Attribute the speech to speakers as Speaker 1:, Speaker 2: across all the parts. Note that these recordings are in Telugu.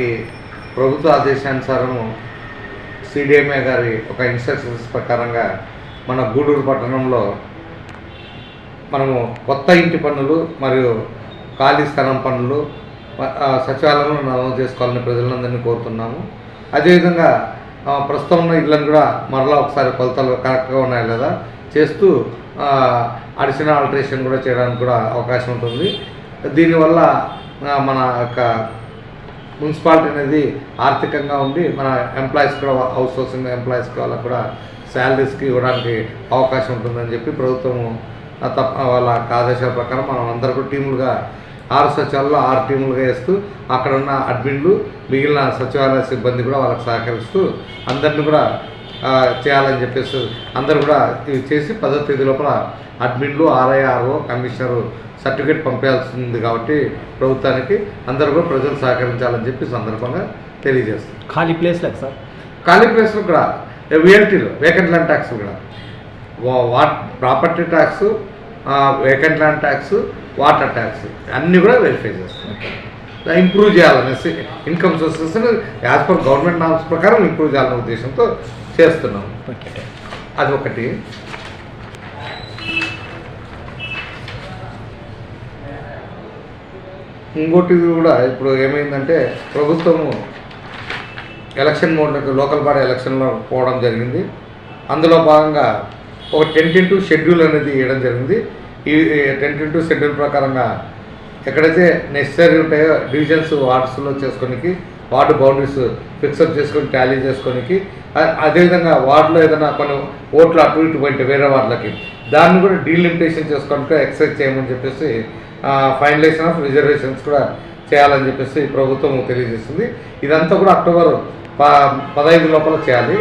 Speaker 1: మనకి ప్రభుత్వ ఆదేశానుసారము సిడిఎంఏ గారి ఒక ఇన్స్ట్రక్షన్స్ ప్రకారంగా మన గూడూరు పట్టణంలో మనము కొత్త ఇంటి పనులు మరియు ఖాళీ స్థలం పనులు సచివాలయంలో నమోదు చేసుకోవాలని ప్రజలందరినీ కోరుతున్నాము. అదేవిధంగా ప్రస్తుతం ఉన్న ఇళ్ళని కూడా మరలా ఒకసారి కొలతలు కరెక్ట్గా ఉన్నాయి లేదా చేస్తూ అడిషనల్ ఆల్టరేషన్ కూడా చేయడానికి కూడా అవకాశం ఉంటుంది. దీనివల్ల మన యొక్క మున్సిపాలిటీ అనేది ఆర్థికంగా ఉండి మన ఎంప్లాయీస్ కూడా హౌస్ హోసింగ్ ఎంప్లాయీస్కి వాళ్ళకి కూడా శాలరీస్కి ఇవ్వడానికి అవకాశం ఉంటుందని చెప్పి ప్రభుత్వము తప్ప వాళ్ళ ఆదేశాల ప్రకారం మనం అందరూ కూడా టీములుగా ఆరు సచివాలయంలో ఆరు టీములుగా వేస్తూ అక్కడ ఉన్న అడ్మిన్లు మిగిలిన సచివాలయ సిబ్బంది కూడా వాళ్ళకి సహకరిస్తూ అందరిని కూడా చేయాలని చెప్పేసి అందరూ కూడా ఇవి చేసి పదో తేదీ లోపల అడ్మిన్లు ఆర్ఐఆర్ఓ కమిషనర్ సర్టిఫికేట్ పంపించాల్సింది కాబట్టి ప్రభుత్వానికి అందరూ కూడా ప్రజలు సహకరించాలని చెప్పి సందర్భంగా తెలియజేస్తాం.
Speaker 2: ఖాళీ ప్లేస్ లేదు సార్.
Speaker 1: ఖాళీ ప్లేస్లు కూడా విఎల్టీలు వేకెంట్ ల్యాండ్ ట్యాక్స్ కూడా. వా- what property tax vacant land tax water tax అన్నీ కూడా వెరిఫై చేస్తాం. ఇంప్రూవ్ చేయాలనేసి income sources as per government norms ప్రకారం ఇంప్రూవ్ చేయాలనే ఉద్దేశంతో చేస్తున్నాం. అది ఒకటి. ఇంకోటి కూడా ఇప్పుడు ఏమైందంటే ప్రభుత్వము ఎలక్షన్ లోకల్ బాడీ ఎలక్షన్లో పోవడం జరిగింది. అందులో భాగంగా ఒక టెన్ టెన్ షెడ్యూల్ అనేది ఇవ్వడం జరిగింది. ఈ టెన్ టెన్ షెడ్యూల్ ప్రకారంగా ఎక్కడైతే నెసరీ ఉంటాయో డివిజన్స్ వార్డ్స్లో చేసుకోనికి వార్డు బౌండరీస్ ఫిక్సప్ చేసుకొని టాలీ చేసుకోనికి అదేవిధంగా వార్డులో ఏదైనా కొన్ని ఓట్లు అటు ఇటు పోయింటే వేరే వార్డులకి దాన్ని కూడా డీలిమిటేషన్ చేసుకోనికి ఎక్సైజ్ చేయమని చెప్పేసి ఫైనలైజేషన్ ఆఫ్ రిజర్వేషన్స్ కూడా చేయాలని చెప్పేసి ప్రభుత్వం తెలియజేస్తుంది ఇదంతా కూడా అక్టోబర్ ప పదహైదు లోపల చేయాలి.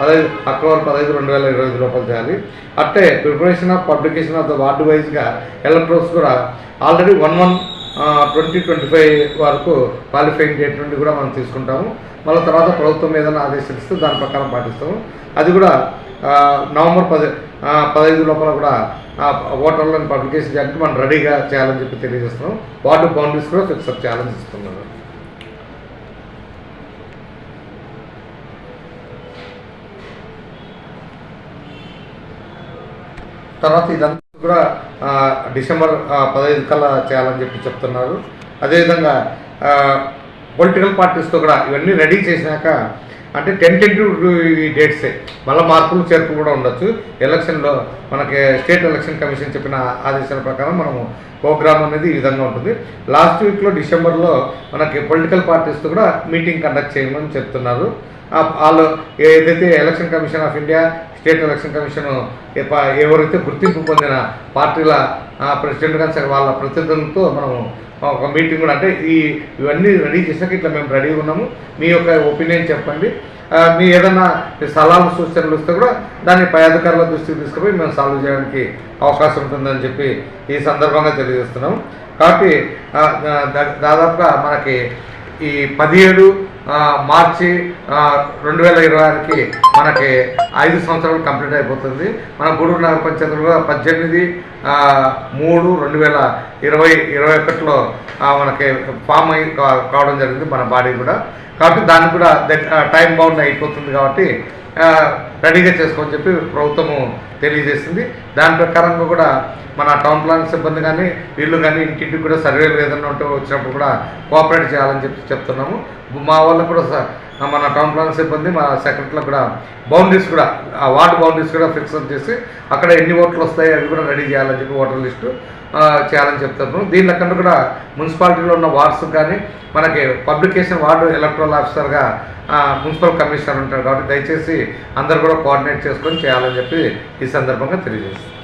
Speaker 1: పదహైదు అక్టోబర్ పదహైదు రెండు వేల ఇరవై ఐదు లోపల చేయాలి. అట్టే preparation of publication of the ward వైజ్గా ఎలక్ట్రోస్ కూడా already one one twenty twenty five వరకు క్వాలిఫైయింగ్ డేట్ నుండి కూడా మనం తీసుకుంటాము. మళ్ళీ తర్వాత ప్రభుత్వం ఏదైనా ఆదేశిస్తే దాని ప్రకారం పాటిస్తాము. అది కూడా నవంబర్ పది పదహైదు లోపల కూడా ఓటర్లను పబ్లికేషన్ చేయడానికి మనం రెడీగా చేయాలని చెప్పి తెలియజేస్తున్నాం వార్డు బౌండరీస్ కూడా ఫిక్సప్ చేయాలని ఇస్తున్నాను తర్వాత ఇదంతా కూడా డిసెంబర్ పదహైదు కల్లా చేయాలని చెప్పి చెప్తున్నారు. అదేవిధంగా పొలిటికల్ పార్టీస్తో కూడా ఇవన్నీ రెడీ చేసినాక అంటే టెంటేటివ్ ఈ డేట్సే. మళ్ళీ మార్పులు చేర్పులు కూడా ఉండొచ్చు. ఎలక్షన్లో మనకి స్టేట్ ఎలక్షన్ కమిషన్ చెప్పిన ఆదేశాల ప్రకారం మనము ప్రోగ్రామ్ అనేది ఈ విధంగా ఉంటుంది. లాస్ట్ వీక్లో డిసెంబర్లో మనకి పొలిటికల్ పార్టీస్తో కూడా మీటింగ్ కండక్ట్ చేయమని చెప్తున్నారు. వాళ్ళు ఏదైతే election commission of India state election commission ఎవరైతే గుర్తింపు పొందిన పార్టీల ప్రెసిడెంట్ కానీ సరే వాళ్ళ ప్రతినిధులతో మనము ఒక మీటింగ్ కూడా అంటే ఈ ఇవన్నీ రెడీ చేసాక ఇట్లా మేము రెడీగా ఉన్నాము. మీ యొక్క ఒపీనియన్ చెప్పండి. మీ ఏదైనా సలహాలు సూచనలు ఇస్తే కూడా దాన్ని పై అధికారుల దృష్టికి తీసుకుపోయి మేము సాల్వ్ చేయడానికి అవకాశం ఉంటుందని చెప్పి ఈ సందర్భంగా తెలియజేస్తున్నాం కాబట్టి దాదాపుగా మనకి ఈ పదిహేడు మార్చి రెండు వేల ఇరవై ఆరుకి మనకి ఐదు సంవత్సరాలు కంప్లీట్ అయిపోతుంది. మన గూడూరు నగర పంచాయతీలో కూడా పద్దెనిమిది మూడు రెండు వేల ఇరవై ఇరవై ఒకటిలో మనకి ఫామ్ అయి కావడం జరిగింది మన బాడీ కూడా. కాబట్టి దానికి కూడా టైం బౌండ్ uh, అయిపోతుంది కాబట్టి uh, రెడీగా చేసుకోని చెప్పి ప్రభుత్వము తెలియజేసింది. దాని ప్రకారంగా కూడా మన టౌన్ ప్లాన్ సిబ్బంది కానీ వీళ్ళు కానీ ఇంటింటికి కూడా సర్వేలు ఏదైనా ఉంటే వచ్చినప్పుడు కూడా కోఆపరేట్ చేయాలని చెప్పి చెప్తున్నాము. మా వాళ్ళకు కూడా స- మన టౌన్ ప్లాన్ సిబ్బంది మా సెక్రటరీలకు కూడా బౌండరీస్ కూడా ఆ వార్డు బౌండరీస్ కూడా ఫిక్స్ చేసి అక్కడ ఎన్ని ఓట్లు వస్తాయి అవి కూడా రెడీ చేయాలని చెప్పి ఓటర్ లిస్టు చేయాలని చెప్తున్నాం దీని లెక్కన కూడా మున్సిపాలిటీలో ఉన్న వార్డ్స్ కానీ మనకి పబ్లికేషన్ వార్డు ఎలక్ట్రల్ ఆఫీసర్గా మున్సిపల్ కమిషనర్ ఉంటారు కాబట్టి దయచేసి అందరు కూడా కోఆర్డినేట్ చేసుకొని చేయాలని చెప్పి ఈ సందర్భంగా తెలియజేస్తాం